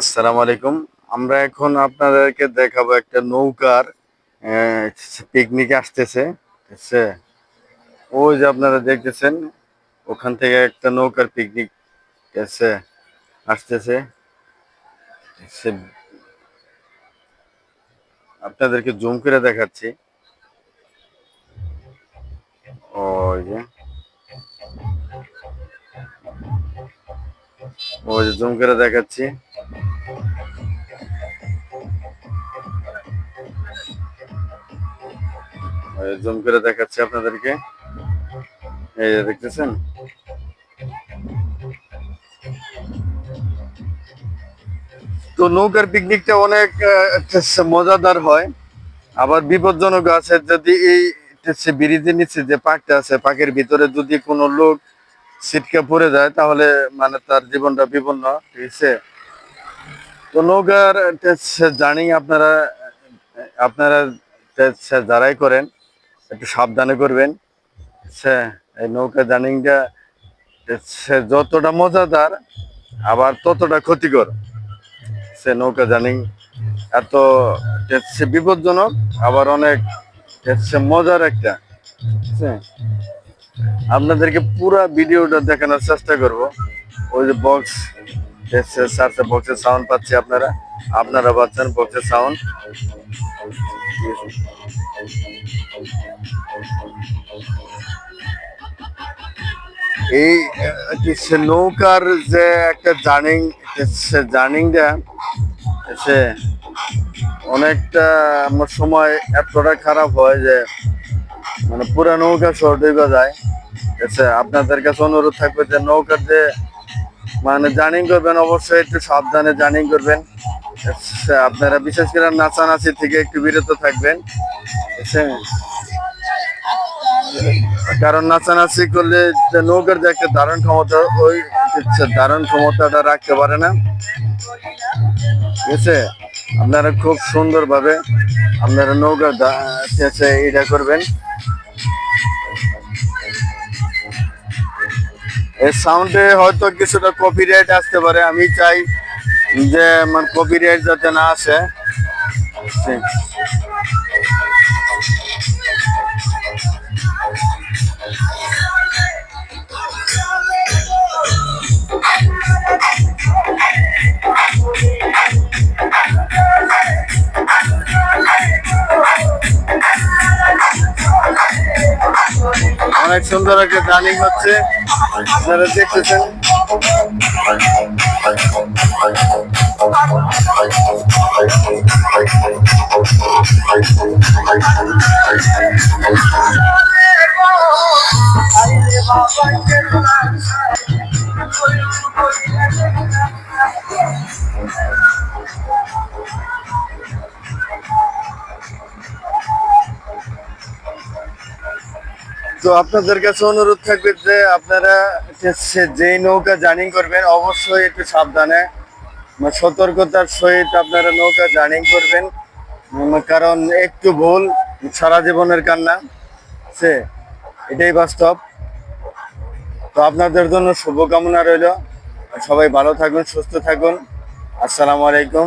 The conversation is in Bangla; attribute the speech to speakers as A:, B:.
A: আসসালামু আলাইকুম। আমরা এখন আপনাদেরকে দেখাবো একটা নৌকার পিকনিক আসতেছে, ঠিক আছে? ওই যে আপনারা দেখতেছেন, ওখান থেকে একটা নৌকার পিকনিক আছে, আসতেছে আপনাদেরকে জুম করে দেখাচ্ছি। ওই যে জুম করে দেখাচ্ছি। জুম করে দেখাচ্ছি আপনাদেরকে। এই দেখতেছেন? তো নৌকার পিকনিকটা অনেক মজাদার হয়। আবার বিপজ্জনক আছে যদি এই ব্রিজের নিচে যে পাকটা আছে পাকের ভিতরে যদি কোনো লোক ছিটকে পড়ে যায়, তাহলে মানে তার জীবনটা বিপন্ন, ঠিক আছে? তো নৌকার জার্নি আপনারা আপনারা যারাই করেন একটু সাবধানে করবেন। হচ্ছে এই নৌকা জার্নিংটা, সে যতটা মজাদার, আবার ততটা ক্ষতিকর। সে নৌকা জার্নিং এত হচ্ছে বিপজ্জনক, আবার অনেক হচ্ছে মজার একটা। আপনাদেরকে পুরা ভিডিওটা দেখানোর চেষ্টা করব। ওই যে বক্স সার্চে বক্সের সাউন্ড পাচ্ছি আপনারা। আপনারা পাচ্ছেন বক্সের সাউন্ড এই সে নৌকার যে একটা জার্নিং, সে জার্নিংটা, সে অনেকটা আমার সময় এতটা খারাপ হয় যে মানে পুরা নৌকা শর্ট হয়ে যায়। আপনাদের কাছে অনুরোধ থাকবে যে নৌকার যে মানে জার্নিং করবেন, অবশ্যই একটু সাবধানে জার্নিং করবেন। আপনারা বিশেষ করে নাচানাচি থেকে একটু বিরত থাকবেন। কারণ নাচানাচি করলে নৌকার যে একটা ধারণ ক্ষমতা, ওই ধারণ ক্ষমতাটা রাখতে পারে না। ঠিক আছে? আপনারা খুব সুন্দরভাবে আপনারা নৌকা এটা করবেন। এর সাউন্ডে হয়তো কিছুটা কপিরাইট আসতে পারে, আমি চাই যে আমার কপিরাইট যাতে না আসে। অনেক সুন্দর একটা গানিং হচ্ছে। আপনারা দেখতেছেন। তো আপনাদের কাছে অনুরোধ থাকবে যে আপনারা যেই নৌকা জার্নিং করবেন, অবশ্যই একটু সাবধানে সতর্কতার সহিত আপনারা নৌকা জার্নিং করবেন কারণ একটু ভুল, সারা জীবনের কান্না, সে এটাই বাস্তব। তো আপনাদের জন্য শুভকামনা রইল। সবাই ভালো থাকুন, সুস্থ থাকুন। আসসালামু আলাইকুম।